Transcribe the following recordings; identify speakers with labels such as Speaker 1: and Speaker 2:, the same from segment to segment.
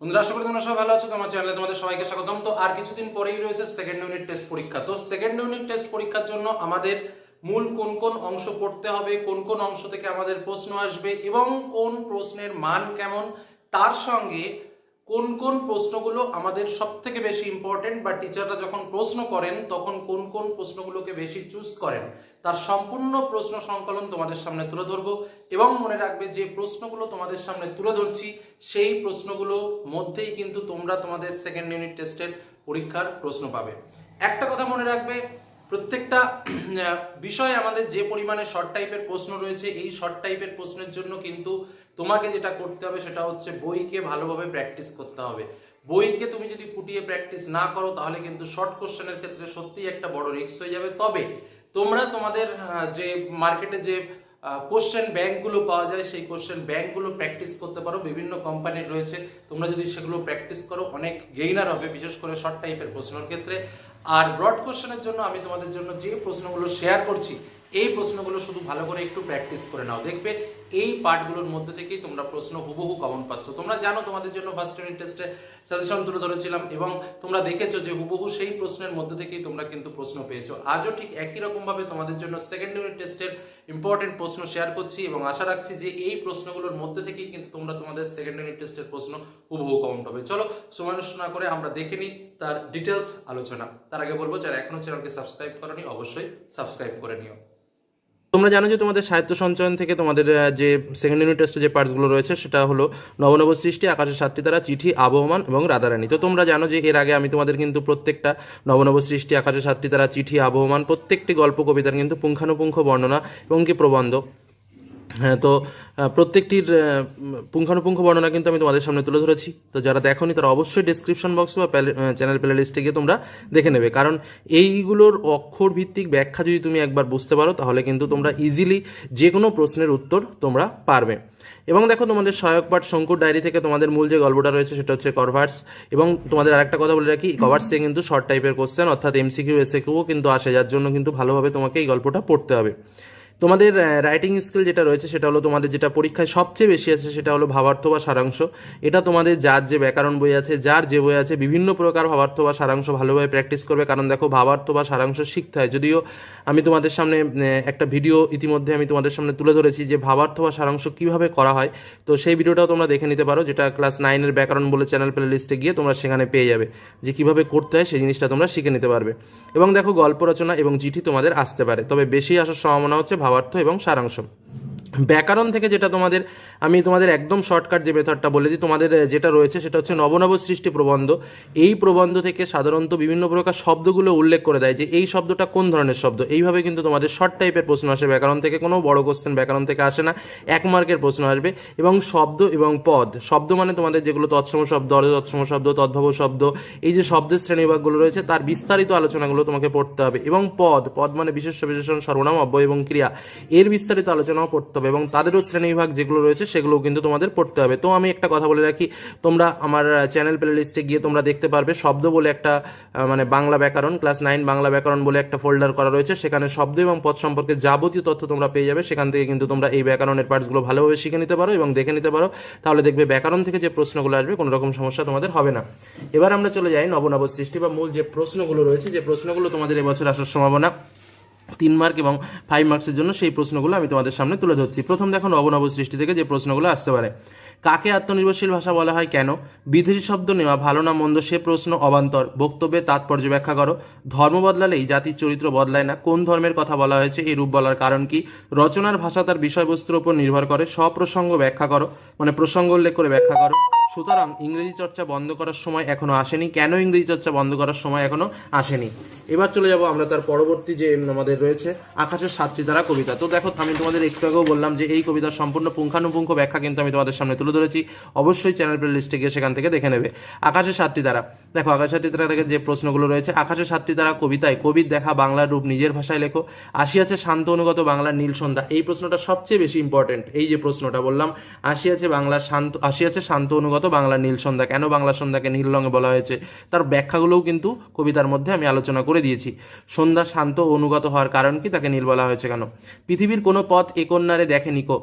Speaker 1: বন্ধুরা, আশা করি তোমরা সবাই ভালো আছো। তোমার চ্যানেলে তোমাদের সবাইকে স্বাগতম। তো আর কিছুদিন পরেই রয়েছে সেকেন্ড ইউনিট টেস্ট পরীক্ষা। তো সেকেন্ড ইউনিট টেস্ট পরীক্ষার জন্য আমাদের মূল কোন কোন অংশ পড়তে হবে, কোন কোন অংশ থেকে আমাদের প্রশ্ন আসবে এবং কোন প্রশ্নের মান কেমন, তার সঙ্গে কোন কোন প্রশ্নগুলো আমাদের সব থেকে বেশি ইম্পর্টেন্ট বা টিচাররা যখন প্রশ্ন করেন, তখন কোন কোন প্রশ্নগুলোকে বেশি চুজ করেন। তার সম্পূর্ণ প্রশ্ন সংকলন তোমাদের সামনে তুলে ধরবো এবং মনে রাখবে যে প্রশ্নগুলো তোমাদের সামনে তুলে ধরছি, সেই প্রশ্নগুলো মধ্যেই কিন্তু তোমরা তোমাদের সেকেন্ড ইউনিট টেস্টের পরীক্ষার প্রশ্ন পাবে। একটা কথা মনে রাখবে, প্রত্যেকটা বিষয়ে আমাদের যে পরিমাণে শর্ট টাইপের প্রশ্ন রয়েছে, এই শর্ট টাইপের প্রশ্নের জন্য কিন্তু তোমাকে যেটা করতে হবে সেটা হচ্ছে বইকে ভালোভাবে প্র্যাকটিস করতে হবে। বইকে তুমি যদি ফুটিয়ে প্র্যাকটিস না করো, তাহলে কিন্তু শর্ট কোশ্চেনের ক্ষেত্রে সত্যিই একটা বড় রিস্ক হয়ে যাবে। তবে তোমরা তোমাদের যে মার্কেটে যে কোশ্চেন ব্যাংকগুলো পাওয়া যায়, সেই কোশ্চেন ব্যাংকগুলো প্র্যাকটিস করতে পারো। বিভিন্ন কোম্পানির রয়েছে। তোমরা যদি সেগুলো প্র্যাকটিস করো, অনেক গেইনার হবে, বিশেষ করে শর্ট টাইপের প্রশ্নের ক্ষেত্রে। আর ব্রড কোশ্চেনের জন্য আমি তোমাদের জন্য যে প্রশ্নগুলো শেয়ার করছি, এই প্রশ্নগুলো শুধু ভালো করে একটু প্র্যাকটিস করে নাও। দেখবে এই পার্টগুলোর মধ্যে থেকেই তোমরা প্রশ্ন হুবহু কমন পাচ্ছ। তোমরা জানো তোমাদের জন্য ফার্স্ট ইউনিট টেস্টে সাজেশন তুলে ধরেছিলাম এবং তোমরা দেখেছ যে হুবহু সেই প্রশ্নের মধ্যে থেকেই তোমরা কিন্তু প্রশ্ন পেয়েছ। আজও ঠিক একই রকম ভাবে তোমাদের জন্য সেকেন্ড ইউনিট টেস্টের ইম্পর্টেন্ট প্রশ্ন শেয়ার করছি এবং আশা রাখছি যে এই প্রশ্নগুলোর মধ্যে থেকেই কিন্তু তোমরা তোমাদের সেকেন্ড ইউনিট টেস্টের প্রশ্ন হুবহু কমন পাবে। চলো সময় নষ্ট না করে আমরা দেখে নিই তার ডিটেলস আলোচনা। তার আগে বলব, যারা এখনও চ্যানেলকে সাবস্ক্রাইব করনি, অবশ্যই সাবস্ক্রাইব করে নিও। তোমরা জানো যে তোমাদের সাহিত্য সঞ্চয়ন থেকে তোমাদের যে সেকেন্ড ইউনিট টেস্টে যে পার্টসগুলো রয়েছে, সেটা হলো নবনব সৃষ্টি, আকাশের সাতটি তারা, চিঠি, আবহমান এবং রাধারানী। তো তোমরা জানো যে এর আগে আমি তোমাদের কিন্তু প্রত্যেকটা নবনব সৃষ্টি, আকাশের সাতটি তারা, চিঠি, আবহমান প্রত্যেকটি গল্প কবিতার কিন্তু পুঙ্খানুপুঙ্খ বর্ণনা এবং কি প্রবন্ধ। হ্যাঁ তো প্রত্যেকটির পুঙ্খানুপুঙ্খ বর্ণনা কিন্তু আমি তোমাদের সামনে তুলে ধরেছি। তো যারা দেখোনি, তারা অবশ্যই ডিসক্রিপশন বক্স বা চ্যানেল প্লে লিস্টে গিয়ে তোমরা দেখে নেবে। কারণ এইগুলোর অক্ষর ভিত্তিক ব্যাখ্যা যদি তুমি একবার বুঝতে পারো, তাহলে কিন্তু তোমরা ইজিলি যে কোনো প্রশ্নের উত্তর তোমরা পারবে। এবং দেখো, তোমাদের সহায়ক পাঠ শঙ্কুর ডায়েরি থেকে তোমাদের মূল যে গল্পটা রয়েছে, সেটা হচ্ছে কভার্স এবং তোমাদের আরেকটা কথা বলে রাখি কভার্স থেকে কিন্তু শর্ট টাইপের কোশ্চেন অর্থাৎ এমসিকিউ এসএকিউও কিন্তু আসে, যার জন্য কিন্তু ভালোভাবে তোমাকে এই গল্পটা পড়তে হবে। তোমাদের রাইটিং স্কিল যেটা রয়েছে সেটা হলো তোমাদের যেটা পরীক্ষায় সবচেয়ে বেশি আছে সেটা হলো ভাবার্থ বা সারাংশ। এটা তোমাদের যার যে ব্যাকরণ বই আছে, যার যে বই আছে, বিভিন্ন প্রকার ভাবার্থ বা সারাংশ ভালোভাবে প্র্যাকটিস করবে। কারণ দেখো, ভাবার্থ বা সারাংশ শিখতে হয়। যদিও আমি তোমাদের সামনে একটা ভিডিও ইতিমধ্যে আমি তোমাদের সামনে তুলে ধরেছি যে ভাবার্থ বা সারাংশ কীভাবে করা হয়। তো সেই ভিডিওটাও তোমরা দেখে নিতে পারো, যেটা ক্লাস নাইনের ব্যাকরণ বলে চ্যানেল প্লে লিস্টে গিয়ে তোমরা সেখানে পেয়ে যাবে। যে কীভাবে করতে হয় সেই জিনিসটা তোমরা শিখে নিতে পারবে। এবং দেখো, গল্প রচনা এবং চিঠি তোমাদের আসতে পারে। তবে বেশি আসার সম্ভাবনা হচ্ছে ভাবার্থ এবং সারাংশ। ব্যাকরণ থেকে যেটা তোমাদের, আমি তোমাদের একদম শর্টকাট যে মেথডটা বলে দিই, তোমাদের যেটা রয়েছে সেটা হচ্ছে নবনব সৃষ্টি প্রবন্ধ। এই প্রবন্ধ থেকে সাধারণত বিভিন্ন প্রকার শব্দগুলো উল্লেখ করে দেয় যে এই শব্দটা কোন ধরনের শব্দ? এইভাবে কিন্তু তোমাদের শর্ট টাইপের প্রশ্ন আসে। ব্যাকরণ থেকে কোনো বড় কোশ্চেন ব্যাকরণ থেকে আসে না। এক মার্কের প্রশ্ন আসবে। এবং শব্দ এবং পদ, শব্দ মানে তোমাদের যেগুলো তৎসম শব্দ, অর্ধ তৎসম শব্দ, তদ্ভব শব্দ, এই যে শব্দের শ্রেণীবিভাগগুলো রয়েছে, তার বিস্তারিত আলোচনাগুলো তোমাকে পড়তে হবে। এবং পদ পদ মানে বিশেষ বিশেষণ, সর্বনাম, অব্যয় এবং ক্রিয়া, এর বিস্তারিত আলোচনাও পড়তে হবে। এবং তাদেরও শ্রেণীবিভাগ যেগুলো রয়েছে সেগুলোও কিন্তু তোমাদের পড়তে হবে। তো আমি একটা কথা বলে রাখি, তোমরা আমার চ্যানেল প্লে লিস্টে গিয়ে তোমরা দেখতে পারবে শব্দ বলে একটা মানে বাংলা ব্যাকরণ ক্লাস নাইন বাংলা ব্যাকরণ বলে একটা ফোল্ডার করা রয়েছে। সেখানে শব্দ এবং পদ সম্পর্কে যাবতীয় তথ্য তোমরা পেয়ে যাবে। সেখান থেকে কিন্তু তোমরা এই ব্যাকরণের পার্টসগুলো ভালোভাবে শিখে নিতে পারো এবং দেখে নিতে পারো। তাহলে দেখবে ব্যাকরণ থেকে যে প্রশ্নগুলো আসবে কোনো রকম সমস্যা তোমাদের হবে না। এবার আমরা চলে যাই নবনব সৃষ্টি বা মূল যে প্রশ্নগুলো রয়েছে, যে প্রশ্নগুলো তোমাদের এবছর আসার সম্ভাবনা। তিন মার্ক এবং ফাইভ মার্কসের জন্য সেই প্রশ্নগুলো আমি তোমাদের সামনে তুলে ধরছি। প্রথম দেখো নবনব সৃষ্টি থেকে যে প্রশ্নগুলো আসতে পারে। কাকে আত্মনির্ভরশীল ভাষা বলা হয়? কেন? বিধি শব্দ নেওয়া, ভালো না মন্দ সে প্রশ্ন, অবান্তর। বক্তব্যে তাৎপর্য ব্যাখ্যা করো। ধর্ম বদলালেই জাতির চরিত্র বদলায় না। কোন ধর্মের কথা বলা হয়েছে? এই রূপ বলার কারণ কি? রচনার ভাষা তার বিষয়বস্তুর উপর নির্ভর করে। সপ্রসঙ্গ ব্যাখ্যা করো। মানে প্রসঙ্গ উল্লেখ করে ব্যাখ্যা করো। সুতরাং ইংরেজি চর্চা বন্ধ করার সময় এখনও আসেনি। কেন ইংরেজি চর্চা বন্ধ করার সময় এখনও আসেনি? এবার চলে যাব আমরা তার পরবর্তী যে আমাদের রয়েছে, আকাশের সাতটি দ্বারা কবিতা। তো দেখো, আমি তোমাদের একটু আগেও বললাম যে এই কবিতার সম্পূর্ণ পুঙ্খানুপুঙ্খ ব্যাখ্যা কিন্তু আমি তোমাদের সামনে তুলে ধরেছি। অবশ্যই চ্যানেল প্লে লিস্টে গিয়ে সেখান থেকে দেখে নেবে। আকাশের সাতটি দ্বারা। দেখো, আকাশের সাতটি দ্বারা থেকে যে প্রশ্নগুলো রয়েছে। আকাশের সাতটি দ্বারা কবিতায় কবির দেখা বাংলার রূপ নিজের ভাষায় লেখো। আসিয়াছে শান্ত অনুগত বাংলার নীল সন্ধ্যা। এই প্রশ্নটা সবচেয়ে বেশি ইম্পর্টেন্ট এই যে প্রশ্নটা বললাম, আসিয়াছে বাংলার শান্ত আসিয়াছে শান্ত অনুগত বাংলার নীল সন্ধ্যা। কেন বাংলা সন্ধ্যাকে নীল রঙে বলা হয়েছে? তার ব্যাখ্যাগুলোও কিন্তু কবিতার মধ্যে আমি আলোচনা করে দিয়েছি। সন্ধ্যা শান্ত অনুগত হওয়ার কারণ কি তাকে নীল বলা হয়েছে কেন? পৃথিবীর কোনো পথ এ কন্যারে দেখে নিকো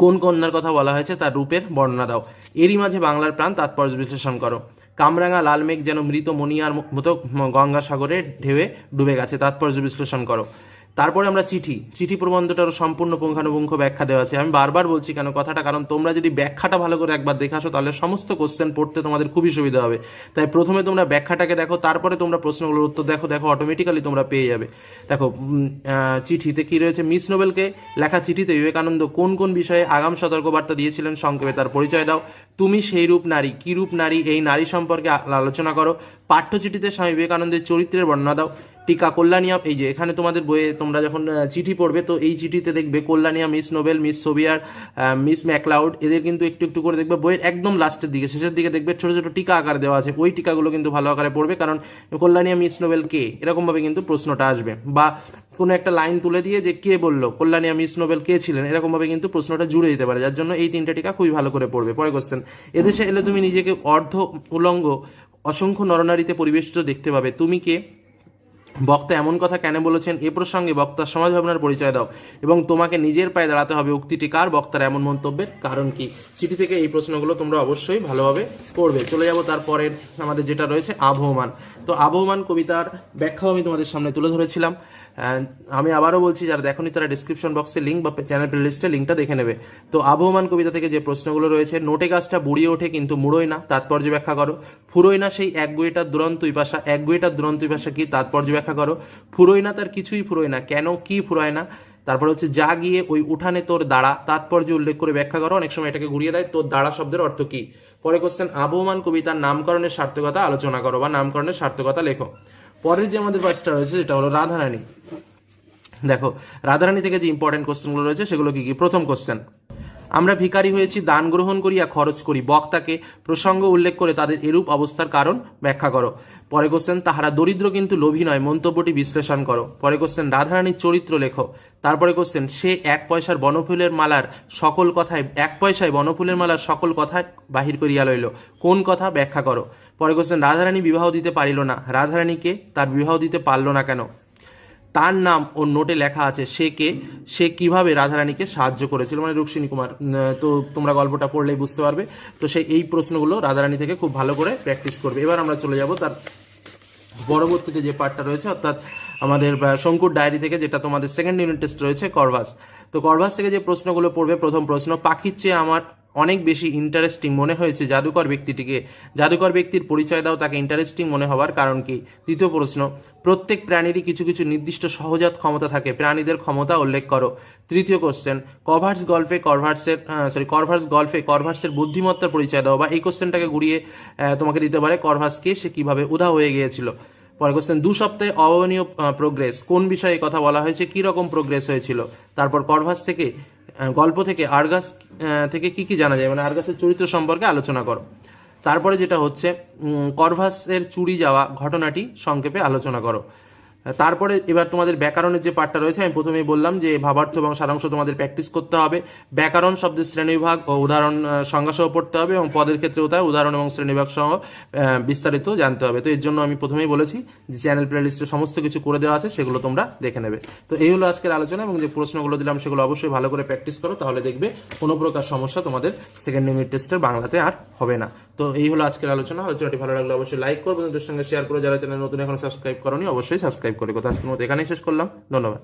Speaker 1: কোন কন্যার কথা বলা হয়েছে তার রূপের বর্ণনা দাও। এরই মাঝে বাংলার প্রাণ তাৎপর্য বিশ্লেষণ করো। কামরাঙা লাল মেঘ যেন মৃত মনিয়ার মতো গঙ্গাসাগরে ঢেউয়ে ডুবে গেছে, তাৎপর্য বিশ্লেষণ করো। তারপরে আমরা চিঠি। চিঠি প্রবন্ধটারও সম্পূর্ণ পুঙ্খানুপুঙ্খ ব্যাখ্যা দেওয়া আছে। আমি বারবার বলছি কেন কথাটা? কারণ তোমরা যদি ব্যাখ্যাটা ভালো করে একবার দেখে আসো, তাহলে সমস্ত কোশ্চেন পড়তে তোমাদের খুবই সুবিধা হবে। তাই প্রথমে তোমরা ব্যাখ্যাটাকে দেখো, তারপরে তোমরা প্রশ্নগুলোর উত্তর দেখো দেখো অটোমেটিক্যালি তোমরা পেয়ে যাবে। দেখো চিঠিতে কি রয়েছে? মিস নোবেলকে লেখা চিঠিতে বিবেকানন্দ কোন কোন বিষয়ে আগাম সতর্কবার্তা দিয়েছিলেন সংক্ষেপে তার পরিচয় দাও। তুমি সেই রূপ নারী, কি রূপ নারী, এই নারী সম্পর্কে আলোচনা করো। পাঠ্যচিঠিতে স্বামী বিবেকানন্দের চরিত্রের বর্ণনা দাও। টিকা কল্যাণিয়াম, এই যে এখানে তোমাদের বইয়ে তোমরা যখন চিঠি পড়বে, তো এই চিঠিতে দেখবে কল্যাণিয়া Miss Noble, Miss Sevier Miss MacLeod, এদের কিন্তু একটু একটু করে দেখবে বইয়ের একদম লাস্টের দিকে, শেষের দিকে দেখবে ছোট ছোট টিকা আকার দেওয়া আছে। ওই টিকাগুলো কিন্তু ভালো আকারে পড়বে, কারণ কল্যাণিয়া মিস নোবেল কে? এরকমভাবে কিন্তু প্রশ্নটা আসবে। বা কোনো একটা লাইন তুলে দিয়ে যে কে বলল কল্যাণিয়া মিস নোবেল কে ছিলেন, এরকমভাবে কিন্তু প্রশ্নটা জুড়ে দিতে পারে, যার জন্য এই তিনটা টিকা খুবই ভালো করে পড়বে। পরে কোশ্চেন এদেশে এলে তুমি নিজেকে অর্ধ উলঙ্গ অসংখ্য নরনারীতে পরিবেষ্টিত দেখতে পাবে। তুমি কে? বক্তা এমন কথা কেন বলেছেন? এ প্রসঙ্গে বক্তার সমাজ ভাবনার পরিচয় দাও এবং তোমাকে নিজের পায়ে দাঁড়াতে হবে। উক্তিটি কার? বক্তার এমন মন্তব্যের কারণ কি? চিঠি থেকে এই প্রশ্নগুলো তোমরা অবশ্যই ভালোভাবে পড়বে। চলে যাব তারপরের আমাদের যেটা রয়েছে আবহমান। তো আবহমান কবিতার ব্যাখ্যাও আমি তোমাদের সামনে তুলে ধরেছিলাম। আমি আবারও বলছি, যারা দেখনি তারা ডিসক্রিপশন বক্সে লিঙ্ক বা চ্যানেল প্লেলিস্টে লিঙ্কটা দেখে নেবে। তো আবহমান কবিতা থেকে যে প্রশ্নগুলো রয়েছে, নোটে গাছটা বুড়িয়ে ওঠে কিন্তু মুড়োয় না, তাৎপর্য ব্যাখ্যা করো। ফুরোয় না সেই এক গুয়েটার দুরন্ত ভাষা এক গুয়েটার দুরন্ত ভাষা কি? তাৎপর্য ব্যাখ্যা করো। ফুরোয় না তার কিছুই ফুরোয় না, কেন কি ফুরোয় না? তারপর হচ্ছে, যা গিয়ে ওই উঠানে তোর দাঁড়া তাৎপর্য উল্লেখ করে ব্যাখ্যা করো। অনেক সময় এটাকে ঘুরিয়ে দেয়, তোর দাঁড়া শব্দের অর্থ কি? পরে কোশ্চেন আবহমান কবিতার নামকরণের সার্থকতা আলোচনা করো বা নামকরণের সার্থকতা লেখো। পরের যে আমাদের পাঁচটা রয়েছে, সেটা হলো রাধারানী। দেখো, রাধারানী থেকে যে ইম্পর্টেন্ট কোশ্চেনগুলো রয়েছে, সেগুলো কি কি? প্রথম কোশ্চেন আমরা ভিখারি হয়েছি, দান গ্রহণ করিয়া খরচ করি। বক্তাকে প্রসঙ্গ উল্লেখ করে তাদের এরূপ অবস্থার কারণ ব্যাখ্যা করো। পরে কোশ্চেন তাহারা দরিদ্র কিন্তু লোভী নয়, মন্তব্যটি বিশ্লেষণ করো। পরে কোশ্চেন রাধারানীর চরিত্র লেখো। তারপরে কোশ্চেন সে এক পয়সার বনফুলের মালার সকল কথায়, এক পয়সায় বনফুলের মালার সকল কথায় বাহির করিয়া লইল। কোন কথা ব্যাখ্যা করো? পরে কোশ্চেন রাধারানী বিবাহ দিতে পারিল না। রাধারানীকে তার বিবাহ দিতে পারল না কেন? তার নাম ও নোটে লেখা আছে, সে কে, সে কীভাবে রাধারানীকে সাহায্য করেছিল? মানে রুক্মিণী কুমার তো তোমরা গল্পটা পড়লেই বুঝতে পারবে। তো সে এই প্রশ্নগুলো রাধারানী থেকে খুব ভালো করে প্র্যাকটিস করবে। এবার আমরা চলে যাব তার পরবর্তীতে যে পার্টটা রয়েছে, অর্থাৎ আমাদের শঙ্কুর ডায়েরি থেকে, যেটা তোমাদের সেকেন্ড ইউনিট টেস্ট রয়েছে, করভাস। তো করভাস থেকে যে প্রশ্নগুলো পড়বে, প্রথম প্রশ্ন, পাখির চেয়ে আমার অনেক বেশি ইন্টারেস্টিং মনে হয়েছে জাদুকর ব্যক্তিটিকে। জাদুকর ব্যক্তির পরিচয় দাও, তাকে ইন্টারেস্টিং মনে হওয়ার কারণ কি? দ্বিতীয় প্রশ্ন, প্রত্যেক প্রাণীরই কিছু কিছু নির্দিষ্ট সহজাত ক্ষমতা থাকে, প্রাণীদের ক্ষমতা উল্লেখ করো। তৃতীয় কোশ্চেন কভার্স গল্ফে কভার্সের সরি কভার্স গল্ফে কভার্সের বুদ্ধিমত্তার পরিচয় দাও, বা এই কোশ্চেনটাকে ঘুরিয়ে তোমাকে দিতে পারে কভার্সকে সে কীভাবে উধা হয়ে গিয়েছিল। পরে কোশ্চেন দু সপ্তাহে অভাবনীয় প্রোগ্রেস কোন বিষয়ে কথা বলা হয়েছে কি রকম প্রোগ্রেস হয়েছিল? তারপর করভাস থেকে গল্প থেকে আর্গাস থেকে কি কি জানা যায়? মানে আর্গাসের চরিত্র সম্পর্কে আলোচনা করো। তারপরে যেটা হচ্ছে করভাসের চুরি যাওয়া ঘটনাটি সংক্ষেপে আলোচনা করো। তারপরে এবার তোমাদের ব্যাকরণের যে পার্টটা রয়েছে, আমি প্রথমেই বললাম যে ভাবার্থ এবং সারাংশ তোমাদের প্র্যাকটিস করতে হবে। ব্যাকরণ শব্দের শ্রেণীবিভাগ ও উদাহরণ সংজ্ঞা সহ পড়তে হবে এবং পদের ক্ষেত্রেও তাই উদাহরণ এবং শ্রেণীবিভাগ সহ বিস্তারিত জানতে হবে। তো এর জন্য আমি প্রথমেই বলেছি যে চ্যানেল প্লেলিস্টে সমস্ত কিছু করে দেওয়া আছে, সেগুলো তোমরা দেখে নেবে। তো এই হলো আজকের আলোচনা এবং যে প্রশ্নগুলো দিলাম সেগুলো অবশ্যই ভালো করে প্র্যাকটিস করো, তাহলে দেখবে কোনো প্রকার সমস্যা তোমাদের সেকেন্ড ইউনিট টেস্টের বাংলাতে আর হবে না। তো এই হলো আজকের আলোচনা। আলোচনাটি ভালো লাগলে অবশ্যই লাইক করো, বন্ধুদের সঙ্গে শেয়ার করো। যারা চ্যানেল নতুন এখন সাবস্ক্রাইব করনি, অবশ্যই সাবস্ক্রাইব করে কথা আজকের মতো এখানেই শেষ করলাম। ধন্যবাদ।